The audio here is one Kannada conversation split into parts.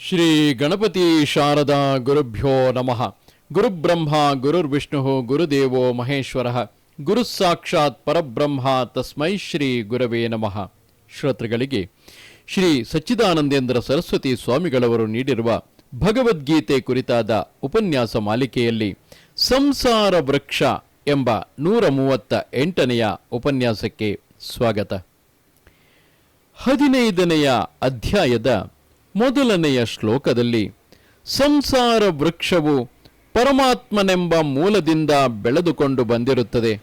ಶ್ರೀ ಗಣಪತಿ ಶಾರದಾ ಗುರುಭ್ಯೋ ನಮಃ. ಗುರುಬ್ರಹ್ಮ, ಗುರುರ್ವಿಷ್ಣು, ಗುರುದೇವೋ ಮಹೇಶ್ವರ. ಗುರು ಸಾಕ್ಷಾತ್ ಪರಬ್ರಹ್ಮ ತಸ್ಮೈ ಶ್ರೀ ಗುರವೇ ನಮಃ. ಶ್ರೋತೃಗಳಿಗೆ, ಶ್ರೀ ಸಚ್ಚಿದಾನಂದೇಂದ್ರ ಸರಸ್ವತಿ ಸ್ವಾಮಿಗಳವರು ನೀಡಿರುವ ಭಗವದ್ಗೀತೆ ಕುರಿತಾದ ಉಪನ್ಯಾಸ ಮಾಲಿಕೆಯಲ್ಲಿ ಸಂಸಾರ ವೃಕ್ಷ ಎಂಬ ನೂರ ಮೂವತ್ತ ಎಂಟನೆಯ ಉಪನ್ಯಾಸಕ್ಕೆ ಸ್ವಾಗತ. ಹದಿನೈದನೆಯ ಅಧ್ಯಾಯದ ಮೊದಲನೆಯ ಶ್ಲೋಕದಲ್ಲಿ, ಸಂಸಾರ ವೃಕ್ಷವು ಪರಮಾತ್ಮನೆಂಬ ಮೂಲದಿಂದ ಬೆಳೆದುಕೊಂಡು ಬಂದಿರುತ್ತದೆ.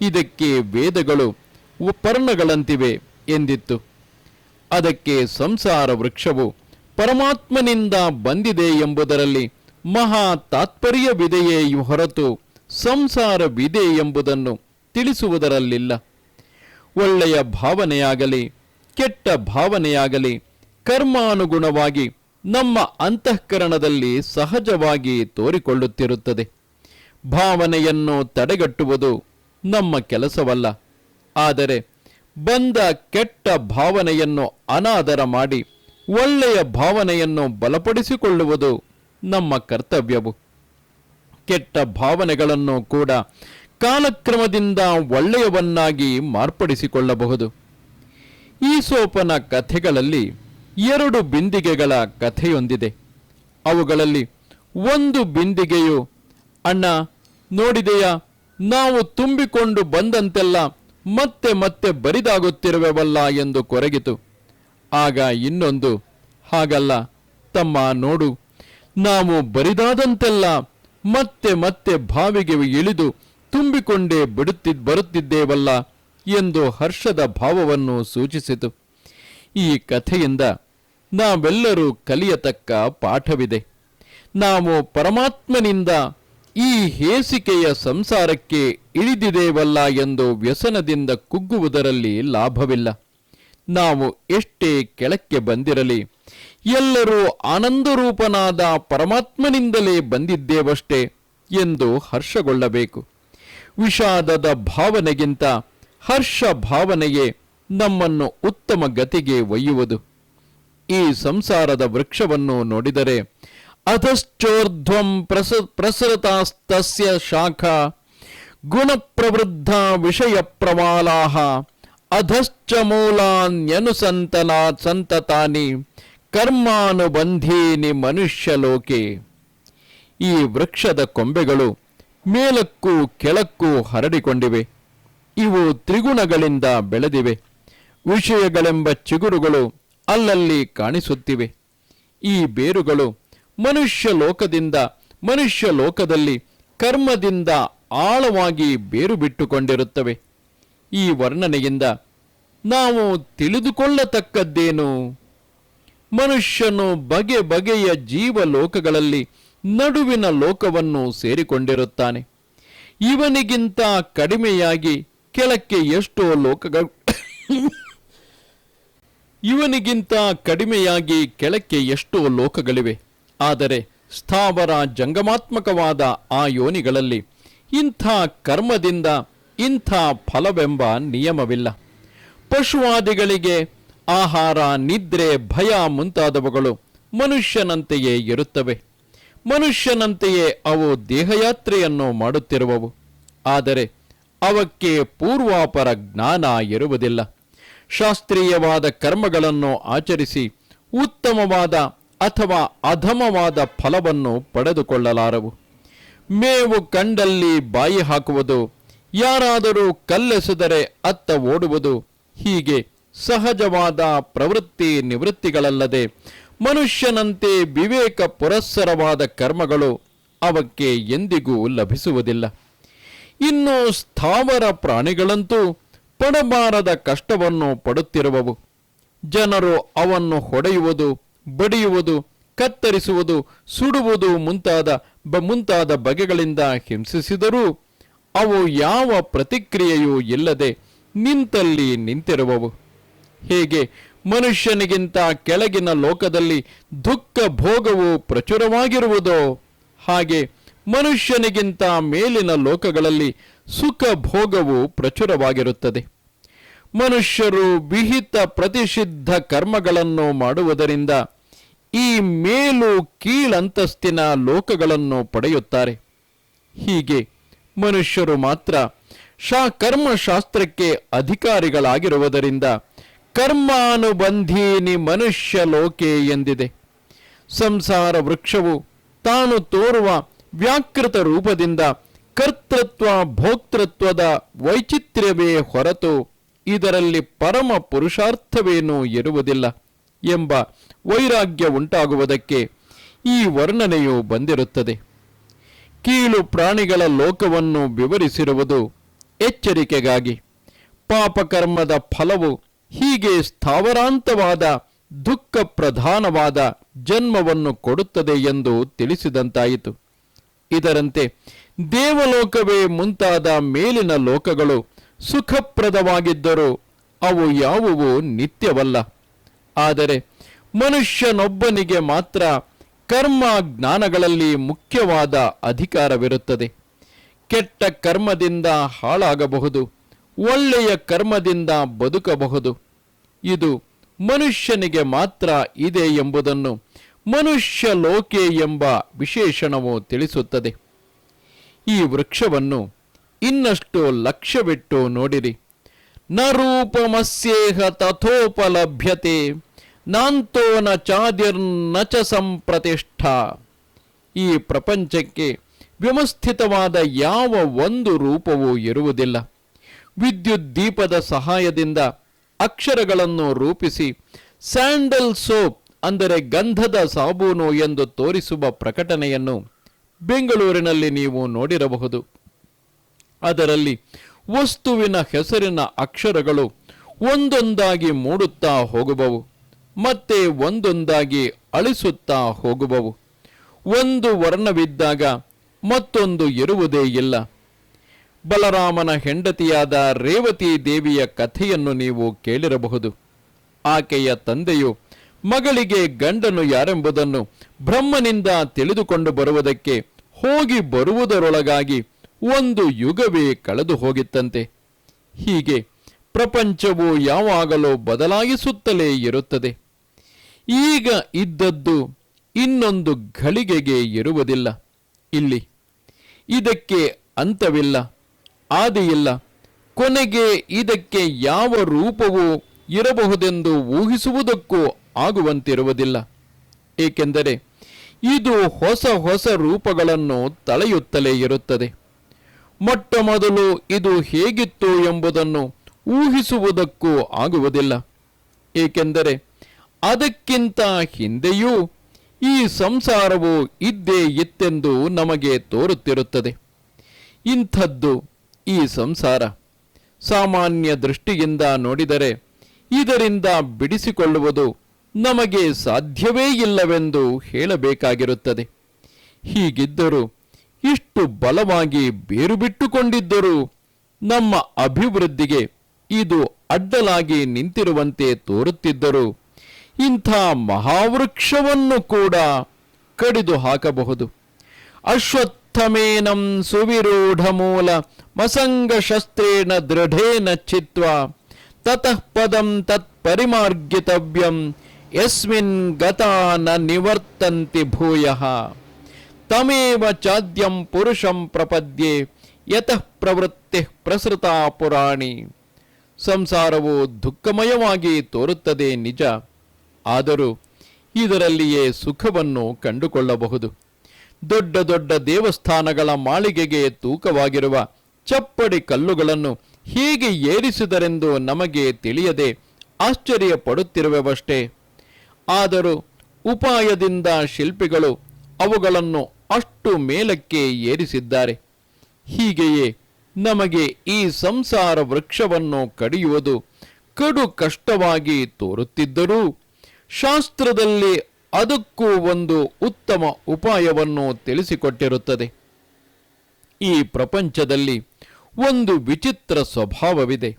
ಇದಕ್ಕೆ ವೇದಗಳು ಪರ್ಣಗಳಂತಿವೆ ಎಂದಿತ್ತು. ಅದಕ್ಕೆ ಸಂಸಾರ ವೃಕ್ಷವು ಪರಮಾತ್ಮನಿಂದ ಬಂದಿದೆ ಎಂಬುದರಲ್ಲಿ ಮಹಾ ತಾತ್ಪರ್ಯವಿದೆಯೇ ಹೊರತು ಸಂಸಾರವಿದೆ ಎಂಬುದನ್ನು ತಿಳಿಸುವುದರಲ್ಲಿಲ್ಲ. ಒಳ್ಳೆಯ ಭಾವನೆಯಾಗಲಿ, ಕೆಟ್ಟ ಭಾವನೆಯಾಗಲಿ ಕರ್ಮಾನುಗುಣವಾಗಿ ನಮ್ಮ ಅಂತಃಕರಣದಲ್ಲಿ ಸಹಜವಾಗಿ ತೋರಿಕೊಳ್ಳುತ್ತಿರುತ್ತದೆ. ಭಾವನೆಯನ್ನು ತಡೆಗಟ್ಟುವುದು ನಮ್ಮ ಕೆಲಸವಲ್ಲ. ಆದರೆ ಬಂದ ಕೆಟ್ಟ ಭಾವನೆಯನ್ನು ಅನಾದರ ಮಾಡಿ ಒಳ್ಳೆಯ ಭಾವನೆಯನ್ನು ಬಲಪಡಿಸಿಕೊಳ್ಳುವುದು ನಮ್ಮ ಕರ್ತವ್ಯವು. ಕೆಟ್ಟ ಭಾವನೆಗಳನ್ನು ಕೂಡ ಕಾಲಕ್ರಮದಿಂದ ಒಳ್ಳೆಯವನ್ನಾಗಿ ಮಾರ್ಪಡಿಸಿಕೊಳ್ಳಬಹುದು. ಈ ಸೋಪನ ಕಥೆಗಳಲ್ಲಿ ಎರಡು ಬಿಂದಿಗೆಗಳ ಕಥೆಯೊಂದಿದೆ. ಅವುಗಳಲ್ಲಿ ಒಂದು ಬಿಂದಿಗೆಯು, ಅಣ್ಣ, ನೋಡಿದೆಯಾ? ನಾವು ತುಂಬಿಕೊಂಡು ಬಂದಂತೆಲ್ಲ ಮತ್ತೆ ಮತ್ತೆ ಬರಿದಾಗುತ್ತಿರುವೆವಲ್ಲ ಎಂದು ಕೊರಗಿತು. ಆಗ ಇನ್ನೊಂದು, ಹಾಗಲ್ಲ, ತಮ್ಮ ನೋಡು, ನಾವು ಬರಿದಾದಂತೆಲ್ಲ ಮತ್ತೆ ಮತ್ತೆ ಬಾವಿಗೆ ಇಳಿದು ತುಂಬಿಕೊಂಡೇ ಬಿಡುತ್ತಿ ಬರುತ್ತಿದ್ದೇವಲ್ಲ ಎಂದು ಹರ್ಷದ ಭಾವವನ್ನು ಸೂಚಿಸಿತು. ಈ ಕಥೆಯಿಂದ ನಾವೆಲ್ಲರೂ ಕಲಿಯತಕ್ಕ ಪಾಠವಿದೆ. ನಾವು ಪರಮಾತ್ಮನಿಂದ ಈ ಹೇಸಿಕೆಯ ಸಂಸಾರಕ್ಕೆ ಇಳಿದಿದೆವಲ್ಲ ಎಂದು ವ್ಯಸನದಿಂದ ಕುಗ್ಗುವುದರಲ್ಲಿ ಲಾಭವಿಲ್ಲ. ನಾವು ಎಷ್ಟೇ ಕೆಳಕ್ಕೆ ಬಂದಿರಲಿ, ಎಲ್ಲರೂ ಆನಂದರೂಪನಾದ ಪರಮಾತ್ಮನಿಂದಲೇ ಬಂದಿದ್ದೇವಷ್ಟೇ ಎಂದು ಹರ್ಷಗೊಳ್ಳಬೇಕು. ವಿಷಾದದ ಭಾವನೆಗಿಂತ ಹರ್ಷ ಭಾವನೆಯೇ ನಮ್ಮನ್ನು ಉತ್ತಮ ಗತಿಗೆ ಒಯ್ಯುವುದು. ಈ ಸಂಸಾರದ ವೃಕ್ಷವನ್ನು ನೋಡಿದರೆ ಅಧಶ್ಚೋರ್ಧ್ವಂ ಪ್ರಸ, ಪ್ರಸೃತಾಸ್ತಸ್ಯ ಶಾಖ ಗುಣಪ್ರವೃದ್ಧ ವಿಷಯ ಪ್ರವಾಲಾಹ ಅಧಶ್ಚ ಮೂಲಾನ್ಯನುಸಂತನಾ ಸಂತತಾನಿ ಕರ್ಮಾನುಬಂಧೀನಿ ಮನುಷ್ಯಲೋಕೆ ಈ ವೃಕ್ಷದ ಕೊಂಬೆಗಳು ಮೇಲಕ್ಕೂ ಕೆಳಕ್ಕೂ ಹರಡಿಕೊಂಡಿವೆ. ಇವು ತ್ರಿಗುಣಗಳಿಂದ ಬೆಳೆದಿವೆ. ವಿಷಯಗಳೆಂಬ ಚಿಗುರುಗಳು ಅಲ್ಲಲ್ಲಿ ಕಾಣಿಸುತ್ತಿವೆ. ಈ ಬೇರುಗಳು ಮನುಷ್ಯ ಲೋಕದಿಂದ, ಮನುಷ್ಯ ಲೋಕದಲ್ಲಿ ಕರ್ಮದಿಂದ ಆಳವಾಗಿ ಬೇರು ಬಿಟ್ಟುಕೊಂಡಿರುತ್ತವೆ. ಈ ವರ್ಣನೆಯಿಂದ ನಾವು ತಿಳಿದುಕೊಳ್ಳತಕ್ಕದ್ದೇನು? ಮನುಷ್ಯನು ಬಗೆ ಬಗೆಯ ಜೀವ ಲೋಕಗಳಲ್ಲಿ ನಡುವಿನ ಲೋಕವನ್ನು ಸೇರಿಕೊಂಡಿರುತ್ತಾನೆ. ಇವನಿಗಿಂತ ಕಡಿಮೆಯಾಗಿ ಕೆಳಕ್ಕೆ ಎಷ್ಟೋ ಲೋಕಗಳು ಇವನಿಗಿಂತ ಕಡಿಮೆಯಾಗಿ ಕೆಳಕ್ಕೆ ಎಷ್ಟೋ ಲೋಕಗಳಿವೆ. ಆದರೆ ಸ್ಥಾವರ ಜಂಗಮಾತ್ಮಕವಾದ ಆ ಯೋನಿಗಳಲ್ಲಿ ಇಂಥ ಕರ್ಮದಿಂದ ಇಂಥ ಫಲವೆಂಬ ನಿಯಮವಿಲ್ಲ. ಪಶುವಾದಿಗಳಿಗೆ ಆಹಾರ, ನಿದ್ರೆ, ಭಯ ಮುಂತಾದವುಗಳು ಮನುಷ್ಯನಂತೆಯೇ ಇರುತ್ತವೆ. ಮನುಷ್ಯನಂತೆಯೇ ಅವು ದೇಹಯಾತ್ರೆಯನ್ನು ಮಾಡುತ್ತಿರುವವು. ಆದರೆ ಅವಕ್ಕೆ ಪೂರ್ವಾಪರ ಜ್ಞಾನ ಇರುವುದಿಲ್ಲ. ಶಾಸ್ತ್ರೀಯವಾದ ಕರ್ಮಗಳನ್ನು ಆಚರಿಸಿ ಉತ್ತಮವಾದ ಅಥವಾ ಅಧಮವಾದ ಫಲವನ್ನು ಪಡೆದುಕೊಳ್ಳಲಾರವು. ಮೇವು ಕಂಡಲ್ಲಿ ಬಾಯಿ ಹಾಕುವುದು, ಯಾರಾದರೂ ಕಲ್ಲೆಸೆದರೆ ಅತ್ತ ಓಡುವುದು, ಹೀಗೆ ಸಹಜವಾದ ಪ್ರವೃತ್ತಿ ನಿವೃತ್ತಿಗಳಲ್ಲದೆ ಮನುಷ್ಯನಂತೆ ವಿವೇಕ ಪುರಸ್ಸರವಾದ ಕರ್ಮಗಳು ಅವಕ್ಕೆ ಎಂದಿಗೂ ಲಭಿಸುವುದಿಲ್ಲ. ಇನ್ನು ಸ್ಥಾವರ ಪ್ರಾಣಿಗಳಂತೂ ಪಡಬಾರದ ಕಷ್ಟವನ್ನು ಪಡುತ್ತಿರುವವು. ಜನರು ಅವನ್ನು ಹೊಡೆಯುವುದು, ಬಡಿಯುವುದು, ಕತ್ತರಿಸುವುದು, ಸುಡುವುದು ಮುಂತಾದ ಮುಂತಾದ ಬಗೆಗಳಿಂದ ಹಿಂಸಿಸಿದರೂ ಅವು ಯಾವ ಪ್ರತಿಕ್ರಿಯೆಯೂ ಇಲ್ಲದೆ ನಿಂತಲ್ಲಿ ನಿಂತಿರುವವು. ಹೇಗೆ ಮನುಷ್ಯನಿಗಿಂತ ಕೆಳಗಿನ ಲೋಕದಲ್ಲಿ ದುಃಖ ಭೋಗವು ಪ್ರಚುರವಾಗಿರುವುದೋ, ಹಾಗೆ ಮನುಷ್ಯನಿಗಿಂತ ಮೇಲಿನ ಲೋಕಗಳಲ್ಲಿ ಸುಖ ಭೋಗವು ಪ್ರಚುರವಾಗಿರುತ್ತದೆ. ಮನುಷ್ಯರು ವಿಹಿತ ಪ್ರತಿಷಿದ್ಧ ಕರ್ಮಗಳನ್ನು ಮಾಡುವುದರಿಂದ ಈ ಮೇಲು ಕೀಳಂತಸ್ತಿನ ಲೋಕಗಳನ್ನು ಪಡೆಯುತ್ತಾರೆ. ಹೀಗೆ ಮನುಷ್ಯರು ಮಾತ್ರ ಶಾ ಕರ್ಮಶಾಸ್ತ್ರಕ್ಕೆ ಅಧಿಕಾರಿಗಳಾಗಿರುವುದರಿಂದ ಕರ್ಮಾನುಬಂಧೀನಿ ಮನುಷ್ಯ ಲೋಕೆ ಎಂದಿದೆ. ಸಂಸಾರ ವೃಕ್ಷವು ತಾನು ತೋರುವ ವ್ಯಾಕೃತ ರೂಪದಿಂದ ಕರ್ತೃತ್ವ, ಭೋಕ್ತೃತ್ವದ ವೈಚಿತ್ರ್ಯವೇ ಹೊರತು ಇದರಲ್ಲಿ ಪರಮ ಪುರುಷಾರ್ಥವೇನೂ ಇರುವುದಿಲ್ಲ ಎಂಬ ವೈರಾಗ್ಯ ಉಂಟಾಗುವುದಕ್ಕೆ ಈ ವರ್ಣನೆಯು ಬಂದಿರುತ್ತದೆ. ಕೀಳು ಪ್ರಾಣಿಗಳ ಲೋಕವನ್ನು ವಿವರಿಸಿರುವುದು ಎಚ್ಚರಿಕೆಗಾಗಿ. ಪಾಪಕರ್ಮದ ಫಲವು ಹೀಗೆ ಸ್ಥಾವರಾಂತವಾದ ದುಃಖ ಪ್ರಧಾನವಾದ ಜನ್ಮವನ್ನು ಕೊಡುತ್ತದೆ ಎಂದು ತಿಳಿಸಿದಂತಾಯಿತು. ಇದರಂತೆ ದೇವಲೋಕವೇ ಮುಂತಾದ ಮೇಲಿನ ಲೋಕಗಳು ಸುಖಪ್ರದವಾಗಿದ್ದರೂ ಅವು ಯಾವುವು ನಿತ್ಯವಲ್ಲ. ಆದರೆ ಮನುಷ್ಯನೊಬ್ಬನಿಗೆ ಮಾತ್ರ ಕರ್ಮ ಜ್ಞಾನಗಳಲ್ಲಿ ಮುಖ್ಯವಾದ ಅಧಿಕಾರವಿರುತ್ತದೆ. ಕೆಟ್ಟ ಕರ್ಮದಿಂದ ಹಾಳಾಗಬಹುದು, ಒಳ್ಳೆಯ ಕರ್ಮದಿಂದ ಬದುಕಬಹುದು. ಇದು ಮನುಷ್ಯನಿಗೆ ಮಾತ್ರ ಇದೆ ಎಂಬುದನ್ನು ಮನುಷ್ಯ ಲೋಕೆ ಎಂಬ ವಿಶೇಷಣವು ತಿಳಿಸುತ್ತದೆ. ವೃಕ್ಷವನ್ನು ಇನ್ನಷ್ಟು ಲಕ್ಷ್ಯವಿಟ್ಟು ನೋಡಿರಿ. ನ ರೂಪಮಸ್ಯೇಹ ತಥೋಪಲಭ್ಯತೆ, ನಾಂತೋ ನ ಚಾದಿರ್ನ ಚ ಸಂಪ್ರತಿಷ್ಠಾ. ಈ ಪ್ರಪಂಚಕ್ಕೆ ವ್ಯವಸ್ಥಿತವಾದ ಯಾವ ಒಂದು ರೂಪವೂ ಇರುವುದಿಲ್ಲ. ವಿದ್ಯುತ್ ದೀಪದ ಸಹಾಯದಿಂದ ಅಕ್ಷರಗಳನ್ನು ರೂಪಿಸಿ ಸ್ಯಾಂಡಲ್ ಸೋಪ್, ಅಂದರೆ ಗಂಧದ ಸಾಬೂನು ಎಂದು ತೋರಿಸುವ ಪ್ರಕಟಣೆಯನ್ನು ಬೆಂಗಳೂರಿನಲ್ಲಿ ನೀವು ನೋಡಿರಬಹುದು. ಅದರಲ್ಲಿ ವಸ್ತುವಿನ ಹೆಸರಿನ ಅಕ್ಷರಗಳು ಒಂದೊಂದಾಗಿ ಮೂಡುತ್ತಾ ಹೋಗುವವು, ಮತ್ತೆ ಒಂದೊಂದಾಗಿ ಅಳಿಸುತ್ತಾ ಹೋಗುವವು. ಒಂದು ವರ್ಣವಿದ್ದಾಗ ಮತ್ತೊಂದು ಇರುವುದೇ ಇಲ್ಲ. ಬಲರಾಮನ ಹೆಂಡತಿಯಾದ ರೇವತಿ ದೇವಿಯ ಕಥೆಯನ್ನು ನೀವು ಕೇಳಿರಬಹುದು. ಆಕೆಯ ತಂದೆಯು ಮಗಳಿಗೆ ಗಂಡನು ಯಾರೆಂಬುದನ್ನು ಬ್ರಹ್ಮನಿಂದ ತಿಳಿದುಕೊಂಡು ಬರುವುದಕ್ಕೆ ಹೋಗಿ ಬರುವುದರೊಳಗಾಗಿ ಒಂದು ಯುಗವೇ ಕಳೆದು ಹೋಗಿತ್ತಂತೆ. ಹೀಗೆ ಪ್ರಪಂಚವು ಯಾವಾಗಲೂ ಬದಲಾಯಿಸುತ್ತಲೇ ಇರುತ್ತದೆ. ಈಗ ಇದ್ದದ್ದು ಇನ್ನೊಂದು ಘಳಿಗೆಗೆ ಇರುವುದಿಲ್ಲ. ಇಲ್ಲಿ ಇದಕ್ಕೆ ಅಂತವಿಲ್ಲ, ಆದಿಯಿಲ್ಲ. ಕೊನೆಗೆ ಇದಕ್ಕೆ ಯಾವ ರೂಪವು ಇರಬಹುದೆಂದು ಊಹಿಸುವುದಕ್ಕೂ ಆಗುವಂತಿರುವುದಿಲ್ಲ. ಏಕೆಂದರೆ ಇದು ಹೊಸ ಹೊಸ ರೂಪಗಳನ್ನು ತಳೆಯುತ್ತಲೇ ಇರುತ್ತದೆ. ಮೊಟ್ಟ ಮೊದಲು ಇದು ಹೇಗಿತ್ತು ಎಂಬುದನ್ನು ಊಹಿಸುವುದಕ್ಕೂ ಆಗುವುದಿಲ್ಲ. ಏಕೆಂದರೆ ಅದಕ್ಕಿಂತ ಹಿಂದೆಯೂ ಈ ಸಂಸಾರವು ಇದ್ದೇ ಇತ್ತೆಂದು ನಮಗೆ ತೋರುತ್ತಿರುತ್ತದೆ. ಇಂಥದ್ದು ಈ ಸಂಸಾರ. ಸಾಮಾನ್ಯ ದೃಷ್ಟಿಯಿಂದ ನೋಡಿದರೆ ಇದರಿಂದ ಬಿಡಿಸಿಕೊಳ್ಳುವುದು ನಮಗೆ ಸಾಧ್ಯವೇ ಇಲ್ಲವೆಂದು ಹೇಳಬೇಕಾಗಿರುತ್ತದೆ. ಹೀಗಿದ್ದರೂ ಇಷ್ಟು ಬಲವಾಗಿ ಬೇರು ಬಿಟ್ಟುಕೊಂಡಿದ್ದರೂ ನಮ್ಮ ಅಭಿವೃದ್ಧಿಗೆ ಇದು ಅಡ್ಡಲಾಗಿ ನಿಂತಿರುವಂತೆ ತೋರುತ್ತಿದ್ದರೂ ಇಂಥ ಮಹಾವೃಕ್ಷವನ್ನು ಕೂಡ ಕಡಿದು ಹಾಕಬಹುದು ಅಶ್ವತ್ಥಮೇನಂ ಸುವಿರೂಢ ಮೂಲ ಮಸಂಗ ಶಸ್ತ್ರೇಣ ದೃಢೇನ ಚಿತ್ವ ತತಃ ಪದಂ ತತ್ ಪರಿಮಾರ್ಗಿತವ್ಯಂ ಯಸ್ಮಿನ್ ಗತಾನ ನಿವರ್ತಂತಿ ಭೂಯಃ, ತಮೇವ ಚಾದ್ಯಂ ಪುರುಷಂ ಪ್ರಪದ್ಯೆ, ಯತಃ ಪ್ರವೃತ್ತಿ ಪ್ರಸೃತ ಪುರಾಣಿ. ಸಂಸಾರವು ದುಃಖಮಯವಾಗಿ ತೋರುತ್ತದೆ ನಿಜ, ಆದರೂ ಇದರಲ್ಲಿಯೇ ಸುಖವನ್ನು ಕಂಡುಕೊಳ್ಳಬಹುದು. ದೊಡ್ಡ ದೊಡ್ಡ ದೇವಸ್ಥಾನಗಳ ಮಾಳಿಗೆಗೆ ತೂಕವಾಗಿರುವ ಚಪ್ಪಡಿ ಕಲ್ಲುಗಳನ್ನು ಹೀಗೆ ಏರಿಸಿದರೆಂದು ನಮಗೆ ತಿಳಿಯದೆ ಆಶ್ಚರ್ಯ ಪಡುತ್ತಿರುವವಷ್ಟೇ ಆದರೂ ಉಪಾಯದಿಂದ ಶಿಲ್ಪಿಗಳು ಅವುಗಳನ್ನು ಅಷ್ಟು ಮೇಲಕ್ಕೆ ಏರಿಸಿದ್ದಾರೆ. ಹೀಗೆಯೇ ನಮಗೆ ಈ ಸಂಸಾರ ವೃಕ್ಷವನ್ನು ಕಡಿಯುವುದು ಕಡು ಕಷ್ಟವಾಗಿ ತೋರುತ್ತಿದ್ದರೂ ಶಾಸ್ತ್ರದಲ್ಲಿ ಅದಕ್ಕೂ ಒಂದು ಉತ್ತಮ ಉಪಾಯವನ್ನು ತಿಳಿಸಿಕೊಟ್ಟಿರುತ್ತದೆ. ಈ ಪ್ರಪಂಚದಲ್ಲಿ ಒಂದು ವಿಚಿತ್ರ ಸ್ವಭಾವವಿದೆ.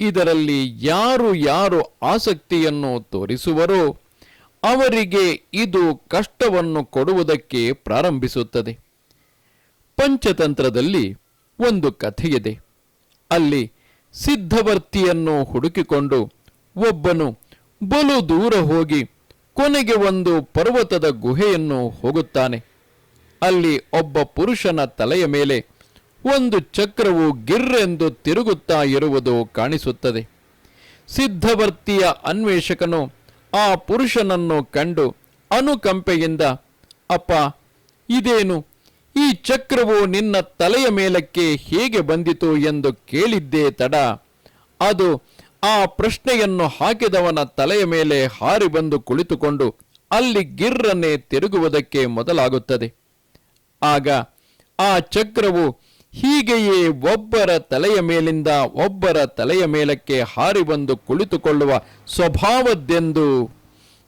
ಇದರಲ್ಲಿ ಯಾರು ಯಾರು ಆಸಕ್ತಿಯನ್ನು ತೋರಿಸುವರೋ ಅವರಿಗೆ ಇದು ಕಷ್ಟವನ್ನು ಕೊಡುವುದಕ್ಕೆ ಪ್ರಾರಂಭಿಸುತ್ತದೆ. ಪಂಚತಂತ್ರದಲ್ಲಿ ಒಂದು ಕಥೆಯಿದೆ. ಅಲ್ಲಿ ಸಿದ್ಧವರ್ತಿಯನ್ನು ಹುಡುಕಿಕೊಂಡು ಒಬ್ಬನು ಬಲು ದೂರ ಹೋಗಿ ಕೊನೆಗೆ ಒಂದು ಪರ್ವತದ ಗುಹೆಯನ್ನು ಹೋಗುತ್ತಾನೆ. ಅಲ್ಲಿ ಒಬ್ಬ ಪುರುಷನ ತಲೆಯ ಮೇಲೆ ಒಂದು ಚಕ್ರವು ಗಿರ್ರೆಂದು ತಿರುಗುತ್ತಾ ಇರುವುದು ಕಾಣಿಸುತ್ತದೆ. ಸಿದ್ಧವರ್ತಿಯ ಅನ್ವೇಷಕನು ಆ ಪುರುಷನನ್ನು ಕಂಡು ಅನುಕಂಪೆಯಿಂದ, ಅಪ್ಪ, ಇದೇನು? ಈ ಚಕ್ರವು ನಿನ್ನ ತಲೆಯ ಮೇಲಕ್ಕೆ ಹೇಗೆ ಬಂದಿತು ಎಂದು ಕೇಳಿದ್ದೇ ತಡ. ಅದು ಆ ಪ್ರಶ್ನೆಯನ್ನು ಹಾಕಿದವನ ತಲೆಯ ಮೇಲೆ ಹಾರಿ ಬಂದು ಕುಳಿತುಕೊಂಡು ಅಲ್ಲಿ ಗಿರ್ರನ್ನೇ ತಿರುಗುವುದಕ್ಕೆ ಮೊದಲಾಗುತ್ತದೆ. ಆಗ ಆ ಚಕ್ರವು ಹೀಗೆಯೇ ಒಬ್ಬರ ತಲೆಯ ಮೇಲಿಂದ ಒಬ್ಬರ ತಲೆಯ ಮೇಲಕ್ಕೆ ಹಾರಿ ಬಂದು ಕುಳಿತುಕೊಳ್ಳುವ ಸ್ವಭಾವದ್ದೆಂದು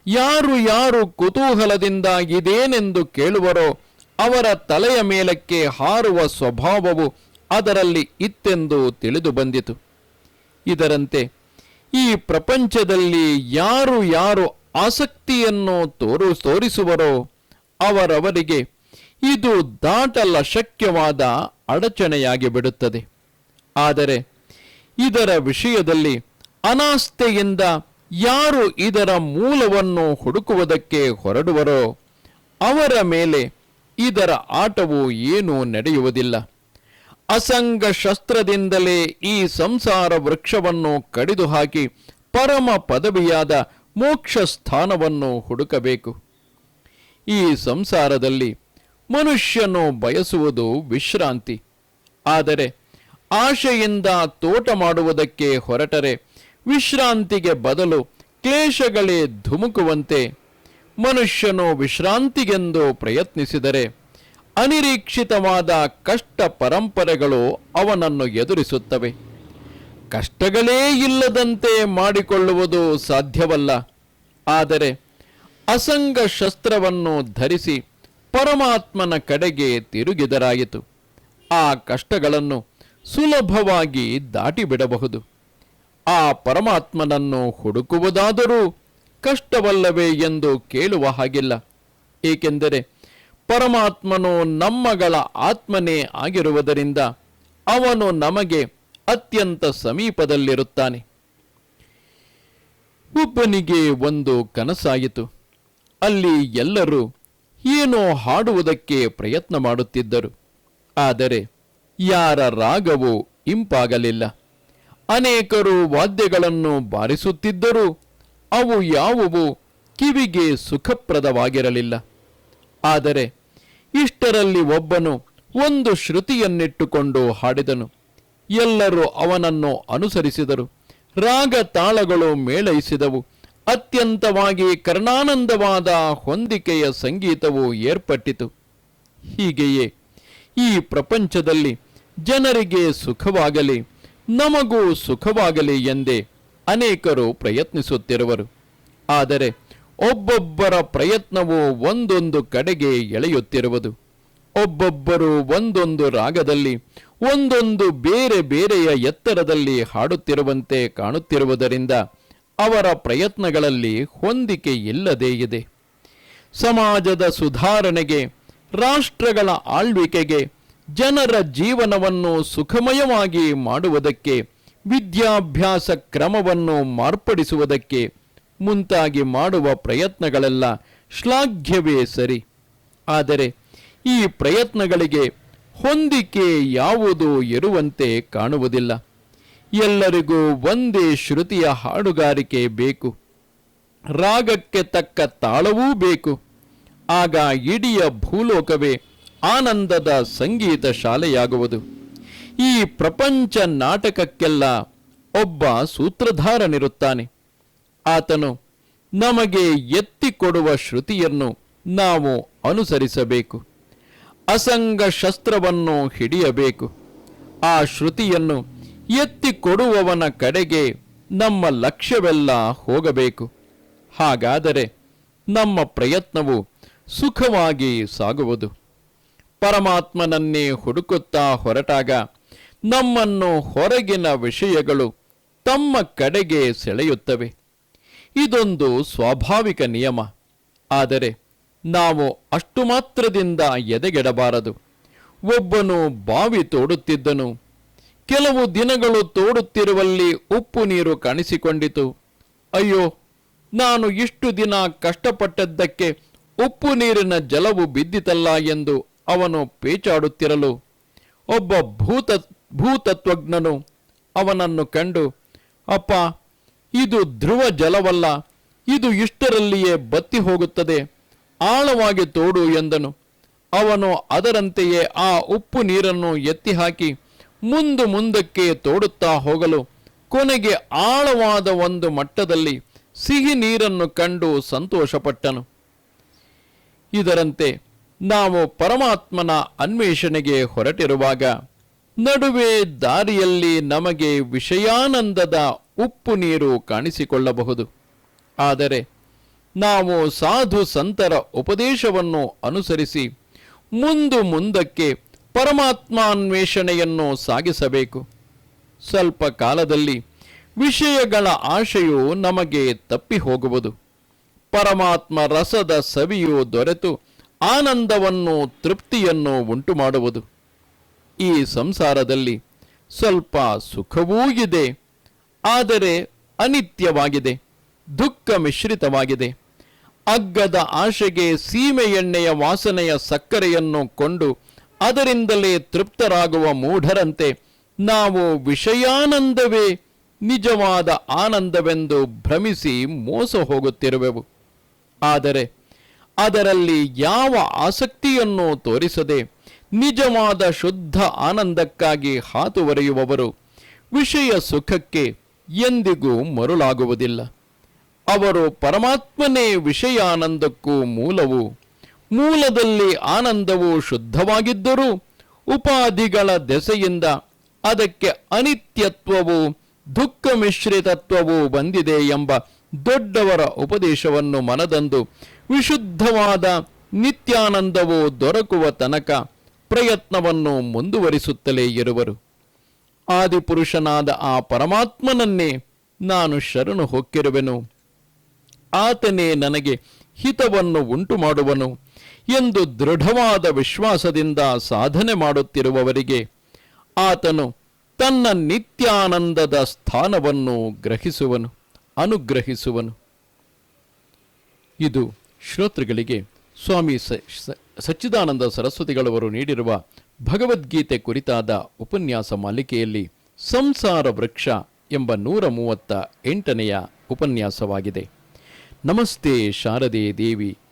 ಯಾರು ಯಾರು ಕುತೂಹಲದಿಂದ ಇದೇನೆಂದು ಕೇಳುವರೋ ಅವರ ತಲೆಯ ಮೇಲಕ್ಕೆ ಹಾರುವ ಸ್ವಭಾವವು ಅದರಲ್ಲಿ ಇತ್ತೆಂದು ತಿಳಿದು ಬಂದಿತು. ಇದರಂತೆ ಈ ಪ್ರಪಂಚದಲ್ಲಿ ಯಾರು ಯಾರು ಆಸಕ್ತಿಯನ್ನು ತೋರು ತೋರಿಸುವರೋ ಅವರವರಿಗೆ ಇದು ದಾಟಲ ಶಕ್ಯವಾದ ಅಡಚಣೆಯಾಗಿ ಬಿಡುತ್ತದೆ. ಆದರೆ ಇದರ ವಿಷಯದಲ್ಲಿ ಅನಾಸ್ಥೆಯಿಂದ ಯಾರು ಇದರ ಮೂಲವನ್ನು ಹುಡುಕುವುದಕ್ಕೆ ಹೊರಡುವರೋ ಅವರ ಮೇಲೆ ಇದರ ಆಟವು ಏನೂ ನಡೆಯುವುದಿಲ್ಲ. ಅಸಂಗ ಶಸ್ತ್ರದಿಂದಲೇ ಈ ಸಂಸಾರ ವೃಕ್ಷವನ್ನು ಕಡಿದು ಹಾಕಿ ಪರಮ ಪದವಿಯಾದ ಮೋಕ್ಷ ಸ್ಥಾನವನ್ನು ಹುಡುಕಬೇಕು. ಈ ಸಂಸಾರದಲ್ಲಿ ಮನುಷ್ಯನು ಬಯಸುವುದು ವಿಶ್ರಾಂತಿ. ಆದರೆ ಆಶೆಯಿಂದ ತೋಟ ಮಾಡುವುದಕ್ಕೆ ಹೊರಟರೆ ವಿಶ್ರಾಂತಿಗೆ ಬದಲು ಕ್ಲೇಶಗಳೇ ಧುಮುಕುವಂತೆ. ಮನುಷ್ಯನು ವಿಶ್ರಾಂತಿಗೆಂದು ಪ್ರಯತ್ನಿಸಿದರೆ ಅನಿರೀಕ್ಷಿತವಾದ ಕಷ್ಟ ಪರಂಪರೆಗಳು ಅವನನ್ನು ಎದುರಿಸುತ್ತವೆ. ಕಷ್ಟಗಳೇ ಇಲ್ಲದಂತೆ ಮಾಡಿಕೊಳ್ಳುವುದು ಸಾಧ್ಯವಲ್ಲ. ಆದರೆ ಅಸಂಗ ಶಸ್ತ್ರವನ್ನು ಧರಿಸಿ ಪರಮಾತ್ಮನ ಕಡೆಗೆ ತಿರುಗಿದರಾಯಿತು. ಆ ಕಷ್ಟಗಳನ್ನು ಸುಲಭವಾಗಿ ದಾಟಿಬಿಡಬಹುದು. ಆ ಪರಮಾತ್ಮನನ್ನು ಹುಡುಕುವುದಾದರೂ ಕಷ್ಟವಲ್ಲವೇ ಎಂದು ಕೇಳುವ ಹಾಗಿಲ್ಲ. ಏಕೆಂದರೆ ಪರಮಾತ್ಮನು ನಮ್ಮಗಳ ಆತ್ಮನೇ ಆಗಿರುವುದರಿಂದ ಅವನು ನಮಗೆ ಅತ್ಯಂತ ಸಮೀಪದಲ್ಲಿರುತ್ತಾನೆ. ಒಬ್ಬನಿಗೆ ಒಂದು ಕನಸಾಯಿತು. ಅಲ್ಲಿ ಎಲ್ಲರೂ ಏನೋ ಹಾಡುವುದಕ್ಕೆ ಪ್ರಯತ್ನ ಮಾಡುತ್ತಿದ್ದರು. ಆದರೆ ಯಾರ ರಾಗವು ಇಂಪಾಗಲಿಲ್ಲ. ಅನೇಕರು ವಾದ್ಯಗಳನ್ನು ಬಾರಿಸುತ್ತಿದ್ದರೂ ಅವು ಯಾವುವು ಕಿವಿಗೆ ಸುಖಪ್ರದವಾಗಿರಲಿಲ್ಲ. ಆದರೆ ಇಷ್ಟರಲ್ಲಿ ಒಬ್ಬನು ಒಂದು ಶ್ರುತಿಯನ್ನಿಟ್ಟುಕೊಂಡು ಹಾಡಿದನು. ಎಲ್ಲರೂ ಅವನನ್ನು ಅನುಸರಿಸಿದರು. ರಾಗ ತಾಳಗಳು ಮೇಳೈಸಿದವು. ಅತ್ಯಂತವಾಗಿ ಕರ್ಣಾನಂದವಾದ ಹೊಂದಿಕೆಯ ಸಂಗೀತವು ಏರ್ಪಟ್ಟಿತು. ಹೀಗೆಯೇ ಈ ಪ್ರಪಂಚದಲ್ಲಿ ಜನರಿಗೆ ಸುಖವಾಗಲಿ, ನಮಗೂ ಸುಖವಾಗಲಿ ಎಂದೇ ಅನೇಕರು ಪ್ರಯತ್ನಿಸುತ್ತಿರುವರು. ಆದರೆ ಒಬ್ಬೊಬ್ಬರ ಪ್ರಯತ್ನವು ಒಂದೊಂದು ಕಡೆಗೆ ಎಳೆಯುತ್ತಿರುವುದು. ಒಬ್ಬೊಬ್ಬರು ಒಂದೊಂದು ರಾಗದಲ್ಲಿ, ಒಂದೊಂದು ಬೇರೆ ಬೇರೆಯ ಎತ್ತರದಲ್ಲಿ ಹಾಡುತ್ತಿರುವಂತೆ ಕಾಣುತ್ತಿರುವುದರಿಂದ ಅವರ ಪ್ರಯತ್ನಗಳಲ್ಲಿ ಹೊಂದಿಕೆ ಇಲ್ಲದೇ ಇದೆ. ಸಮಾಜದ ಸುಧಾರಣೆಗೆ, ರಾಷ್ಟ್ರಗಳ ಆಳ್ವಿಕೆಗೆ, ಜನರ ಜೀವನವನ್ನು ಸುಖಮಯವಾಗಿ ಮಾಡುವುದಕ್ಕೆ, ವಿದ್ಯಾಭ್ಯಾಸ ಕ್ರಮವನ್ನು ಮಾರ್ಪಡಿಸುವುದಕ್ಕೆ ಮುಂತಾಗಿ ಮಾಡುವ ಪ್ರಯತ್ನಗಳೆಲ್ಲ ಶ್ಲಾಘ್ಯವೇ ಸರಿ. ಆದರೆ ಈ ಪ್ರಯತ್ನಗಳಿಗೆ ಹೊಂದಿಕೆ ಯಾವುದು ಇರುವಂತೆ ಕಾಣುವುದಿಲ್ಲ. ಎಲ್ಲರಿಗೂ ಒಂದೇ ಶ್ರುತಿಯ ಹಾಡುಗಾರಿಕೆ ಬೇಕು. ರಾಗಕ್ಕೆ ತಕ್ಕ ತಾಳವೂ ಬೇಕು. ಆಗ ಇಡಿಯ ಭೂಲೋಕವೇ ಆನಂದದ ಸಂಗೀತ ಶಾಲೆಯಾಗುವುದು. ಈ ಪ್ರಪಂಚ ನಾಟಕಕ್ಕೆಲ್ಲ ಒಬ್ಬ ಸೂತ್ರಧಾರನಿರುತ್ತಾನೆ. ಆತನು ನಮಗೆ ಎತ್ತಿಕೊಡುವ ಶ್ರುತಿಯನ್ನು ನಾವು ಅನುಸರಿಸಬೇಕು. ಅಸಂಗ ಶಸ್ತ್ರವನ್ನು ಹಿಡಿಯಬೇಕು. ಆ ಶ್ರುತಿಯನ್ನು ಎತ್ತಿಕೊಡುವವನ ಕಡೆಗೆ ನಮ್ಮ ಲಕ್ಷ್ಯವೆಲ್ಲ ಹೋಗಬೇಕು. ಹಾಗಾದರೆ ನಮ್ಮ ಪ್ರಯತ್ನವು ಸುಖವಾಗಿ ಸಾಗುವುದು. ಪರಮಾತ್ಮನನ್ನೇ ಹುಡುಕುತ್ತಾ ಹೊರಟಾಗ ನಮ್ಮನ್ನು ಹೊರಗಿನ ವಿಷಯಗಳು ತಮ್ಮ ಕಡೆಗೆ ಸೆಳೆಯುತ್ತವೆ. ಇದೊಂದು ಸ್ವಾಭಾವಿಕ ನಿಯಮ. ಆದರೆ ನಾವು ಅಷ್ಟು ಮಾತ್ರದಿಂದ ಎದೆಗೆಡಬಾರದು. ಒಬ್ಬನು ಬಾವಿ ತೋಡುತ್ತಿದ್ದನು. ಕೆಲವು ದಿನಗಳು ತೋಡುತ್ತಿರುವಲ್ಲಿ ಉಪ್ಪು ನೀರು ಕಾಣಿಸಿಕೊಂಡಿತು. ಅಯ್ಯೋ, ನಾನು ಇಷ್ಟು ದಿನ ಕಷ್ಟಪಟ್ಟದ್ದಕ್ಕೆ ಉಪ್ಪು ನೀರಿನ ಜಲವು ಬಿದ್ದಿತಲ್ಲ ಎಂದು ಅವನು ಪೇಚಾಡುತ್ತಿರಲು. ಒಬ್ಬ ಭೂತ, ಭೂತತ್ವಜ್ಞನು ಅವನನ್ನು ಕಂಡು, ಅಪ್ಪ, ಇದು ಧ್ರುವ ಜಲವಲ್ಲ, ಇದು ಇಷ್ಟರಲ್ಲಿಯೇ ಬತ್ತಿ ಹೋಗುತ್ತದೆ, ಆಳವಾಗಿ ತೋಡು ಎಂದನು. ಅವನು ಅದರಂತೆಯೇ ಆ ಉಪ್ಪು ನೀರನ್ನು ಎತ್ತಿ ಹಾಕಿ ಮುಂದು ಮುಂದಕ್ಕೆ ತೋಡುತ್ತಾ ಹೋಗಲು ಕೊನೆಗೆ ಆಳವಾದ ಒಂದು ಮಟ್ಟದಲ್ಲಿ ಸಿಹಿ ನೀರನ್ನು ಕಂಡು ಸಂತೋಷಪಟ್ಟನು. ಇದರಂತೆ ನಾವು ಪರಮಾತ್ಮನ ಅನ್ವೇಷಣೆಗೆ ಹೊರಟಿರುವಾಗ ನಡುವೆ ದಾರಿಯಲ್ಲಿ ನಮಗೆ ವಿಷಯಾನಂದದ ಉಪ್ಪು ನೀರು ಕಾಣಿಸಿಕೊಳ್ಳಬಹುದು. ಆದರೆ ನಾವು ಸಾಧು ಸಂತರ ಉಪದೇಶವನ್ನು ಅನುಸರಿಸಿ ಮುಂದು ಮುಂದಕ್ಕೆ ಪರಮಾತ್ಮಾನ್ವೇಷಣೆಯನ್ನು ಸಾಗಿಸಬೇಕು. ಸ್ವಲ್ಪ ಕಾಲದಲ್ಲಿ ವಿಷಯಗಳ ಆಶೆಯು ನಮಗೆ ತಪ್ಪಿ ಹೋಗುವುದು. ಪರಮಾತ್ಮ ರಸದ ಸವಿಯು ದೊರೆತು ಆನಂದವನ್ನು ತೃಪ್ತಿಯನ್ನು ಉಂಟು ಮಾಡುವುದು ಈ ಸಂಸಾರದಲ್ಲಿ ಸ್ವಲ್ಪ ಸುಖವೂ ಇದೆ, ಆದರೆ ಅನಿತ್ಯವಾಗಿದೆ, ದುಃಖ ಮಿಶ್ರಿತವಾಗಿದೆ. ಅಗ್ಗದ ಆಶೆಗೆ ಸೀಮೆ ಎಣ್ಣೆಯ ವಾಸನೆಯ ಸಕ್ಕರೆಯನ್ನು ಕೊಂಡು ಅದರಿಂದಲೇ ತೃಪ್ತರಾಗುವ ಮೂಢರಂತೆ ನಾವು ವಿಷಯಾನಂದವೇ ನಿಜವಾದ ಆನಂದವೆಂದು ಭ್ರಮಿಸಿ ಮೋಸ ಹೋಗುತ್ತಿರುವೆವು. ಆದರೆ ಅದರಲ್ಲಿ ಯಾವ ಆಸಕ್ತಿಯನ್ನು ತೋರಿಸದೆ ನಿಜವಾದ ಶುದ್ಧ ಆನಂದಕ್ಕಾಗಿ ಹಾತುವರೆಯುವವರು ವಿಷಯ ಸುಖಕ್ಕೆ ಎಂದಿಗೂ ಮರುಳಾಗುವುದಿಲ್ಲ. ಅವರು ಪರಮಾತ್ಮನೇ ವಿಷಯಾನಂದಕ್ಕೂ ಮೂಲವು. ಮೂಲದಲ್ಲಿ ಆನಂದವು ಶುದ್ಧವಾಗಿದ್ದರೂ ಉಪಾಧಿಗಳ ದೆಸೆಯಿಂದ ಅದಕ್ಕೆ ಅನಿತ್ಯತ್ವವು ದುಃಖ ಮಿಶ್ರಿತತ್ವವು ಬಂದಿದೆ ಎಂಬ ದೊಡ್ಡವರ ಉಪದೇಶವನ್ನು ಮನದಂದು ವಿಶುದ್ಧವಾದ ನಿತ್ಯಾನಂದವು ದೊರಕುವ ತನಕ ಪ್ರಯತ್ನವನ್ನು ಮುಂದುವರಿಸುತ್ತಲೇ ಇರುವರು. ಆದಿಪುರುಷನಾದ ಆ ಪರಮಾತ್ಮನನ್ನೇ ನಾನು ಶರಣು ಹೊಕ್ಕಿರುವೆನು. ಆತನೇ ನನಗೆ ಹಿತವನ್ನು ಉಂಟು ಮಾಡುವನು ಎಂದು ದೃಢವಾದ ವಿಶ್ವಾಸದಿಂದ ಸಾಧನೆ ಮಾಡುತ್ತಿರುವವರಿಗೆ ಆತನು ತನ್ನ ನಿತ್ಯಾನಂದದ ಸ್ಥಾನವನ್ನು ಗ್ರಹಿಸುವನು, ಅನುಗ್ರಹಿಸುವನು. ಇದು ಶ್ರೋತೃಗಳಿಗೆ ಸ್ವಾಮಿ ಸಚ್ಚಿದಾನಂದ ಸರಸ್ವತಿಗಳವರು ನೀಡಿರುವ ಭಗವದ್ಗೀತೆ ಕುರಿತಾದ ಉಪನ್ಯಾಸ ಮಾಲಿಕೆಯಲ್ಲಿ ಸಂಸಾರ ವೃಕ್ಷ ಎಂಬ ನೂರ ಮೂವತ್ತ ಎಂಟನೆಯ ಉಪನ್ಯಾಸವಾಗಿದೆ. ನಮಸ್ತೆ ಶಾರದೆ ದೇವಿ.